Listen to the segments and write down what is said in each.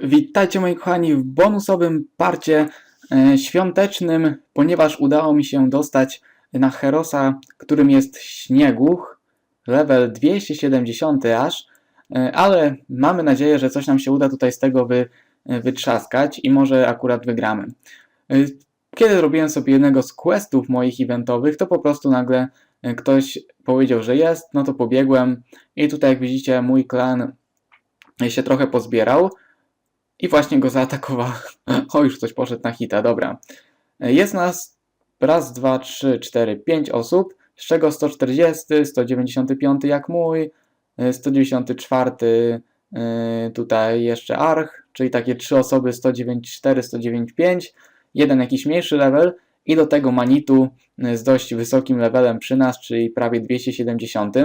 Witajcie moi kochani w bonusowym parcie e, świątecznym, ponieważ udało mi się dostać na Herosa, którym jest Śnieguch, level 270 aż, e, ale mamy nadzieję, że coś nam się uda tutaj z tego wy, e, wytrzaskać i może akurat wygramy. Kiedy robiłem sobie jednego z questów moich eventowych, to po prostu nagle ktoś powiedział, że jest, no to pobiegłem i tutaj jak widzicie mój klan się trochę pozbierał. I właśnie go zaatakował. O, już ktoś poszedł na hita, dobra. Jest nas raz, dwa, trzy, cztery, pięć osób, z czego 140, 195 jak mój, 194 yy, tutaj jeszcze Arch, czyli takie trzy osoby 194, 195, jeden jakiś mniejszy level i do tego Manitu z dość wysokim levelem przy nas, czyli prawie 270.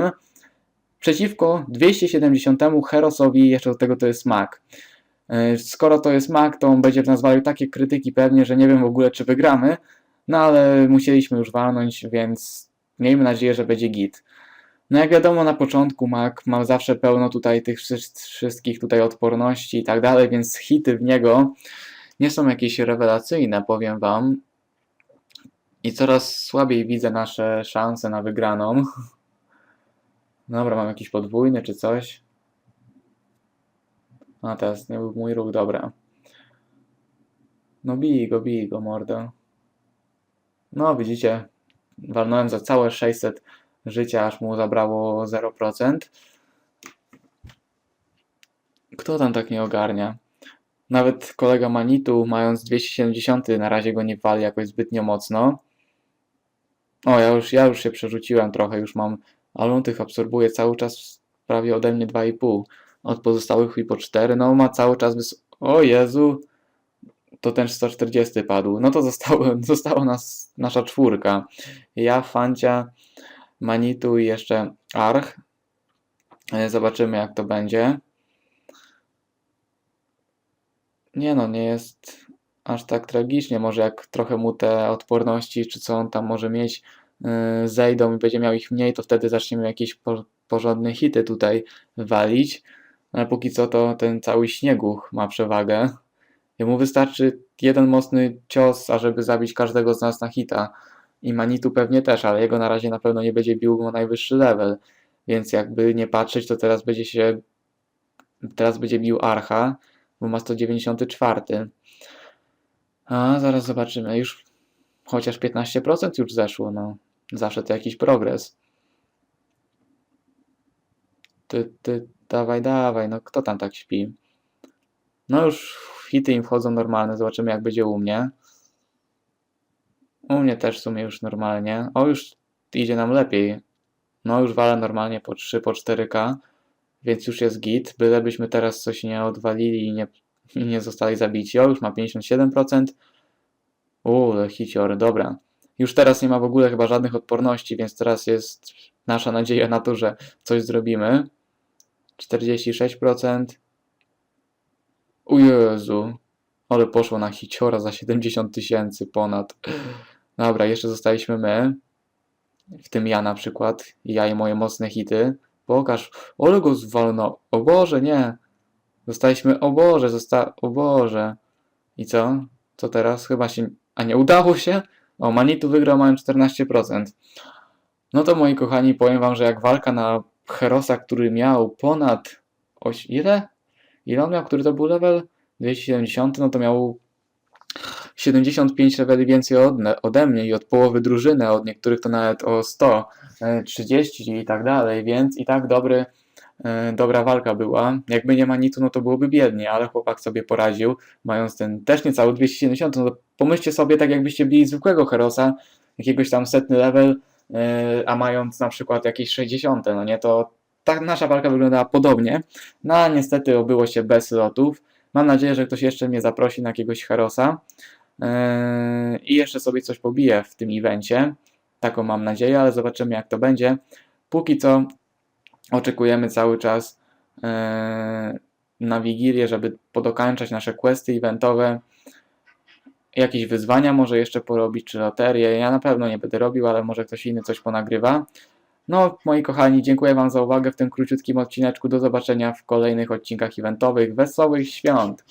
Przeciwko 270 Herosowi, jeszcze do tego to jest Mag. E, Skoro to jest Mac, to on będzie w nas walił takie krytyki pewnie, że nie wiem w ogóle czy wygramy, no ale musieliśmy już walnąć, więc miejmy nadzieję, że będzie git. No jak wiadomo na początku Mac ma zawsze pełno tutaj tych wszy- wszystkich tutaj odporności i tak dalej, więc hity w niego nie są jakieś rewelacyjne, powiem wam. I coraz słabiej widzę nasze szanse na wygraną. Dobra, mam jakiś podwójny czy coś. A teraz nie był mój ruch, dobra. No bij go, bij go, mordo. No widzicie, walnąłem za całe 600 życia, aż mu zabrało 0%. Kto tam tak nie ogarnia? Nawet kolega Manitu, mając 270, na razie go nie wali jakoś zbytnio mocno. O, ja już, ja już się przerzuciłem trochę, już mam, ale on tych absorbuje cały czas prawie ode mnie 2,5 od pozostałych i po 4, no ma cały czas wys... O Jezu, to ten 140 padł. No to zostało, została nas, nasza czwórka. Ja, Fancia, Manitu i jeszcze Arch. E, Zobaczymy jak to będzie. Nie no, nie jest aż tak tragicznie. Może jak trochę mu te odporności, czy co on tam może mieć, yy, zejdą i będzie miał ich mniej, to wtedy zaczniemy jakieś po, porządne hity tutaj walić. Ale póki co to ten cały śnieguch ma przewagę. Jemu wystarczy jeden mocny cios, ażeby zabić każdego z nas na hita. I Manitu pewnie też, ale jego na razie na pewno nie będzie bił, bo najwyższy level. Więc jakby nie patrzeć, to teraz będzie się. Teraz będzie bił Archa, bo ma 194. A zaraz zobaczymy. Już chociaż 15% już zeszło. No, zawsze to jakiś progres. Ty, ty, dawaj, dawaj, no kto tam tak śpi? No już hity im wchodzą normalne, zobaczymy jak będzie u mnie. U mnie też w sumie już normalnie. O, już idzie nam lepiej. No już walę normalnie po 3, po 4K, więc już jest git. Bylebyśmy teraz coś nie odwalili i nie, nie zostali zabici. O, już ma 57%. Uuu, hicior, dobra. Już teraz nie ma w ogóle chyba żadnych odporności, więc teraz jest nasza nadzieja na to, że coś zrobimy. 46%. O Jezu. Ale poszło na hiciora za 70 tysięcy ponad. Dobra, jeszcze zostaliśmy my. W tym ja na przykład. Ja i moje mocne hity. Pokaż. Ole go zwolno. O Boże, nie. Zostaliśmy. O Boże, zosta... O Boże. I co? Co teraz? Chyba się. A nie udało się? O, Manitu wygrał, mają 14%. No to moi kochani, powiem wam, że jak walka na Herosa, który miał ponad. Oś... Ile? Ile on miał? Który to był level? 270, no to miał 75 leveli więcej od, ode mnie i od połowy drużyny, od niektórych to nawet o 100, e, 30 i tak dalej, więc i tak dobry, e, dobra walka była. Jakby nie ma nitu, no to byłoby biednie, ale chłopak sobie poradził, mając ten też niecały 270, no to pomyślcie sobie tak jakbyście bili zwykłego Herosa, jakiegoś tam setny level, a mając na przykład jakieś 60, no nie, to tak nasza walka wyglądała podobnie, no a niestety obyło się bez lotów. Mam nadzieję, że ktoś jeszcze mnie zaprosi na jakiegoś Herosa yy, i jeszcze sobie coś pobije w tym evencie. Taką mam nadzieję, ale zobaczymy jak to będzie. Póki co oczekujemy cały czas yy, na Wigilię, żeby podokańczać nasze questy eventowe. Jakieś wyzwania może jeszcze porobić, czy loterię. Ja na pewno nie będę robił, ale może ktoś inny coś ponagrywa. No, moi kochani, dziękuję Wam za uwagę w tym króciutkim odcineczku. Do zobaczenia w kolejnych odcinkach eventowych. Wesołych świąt!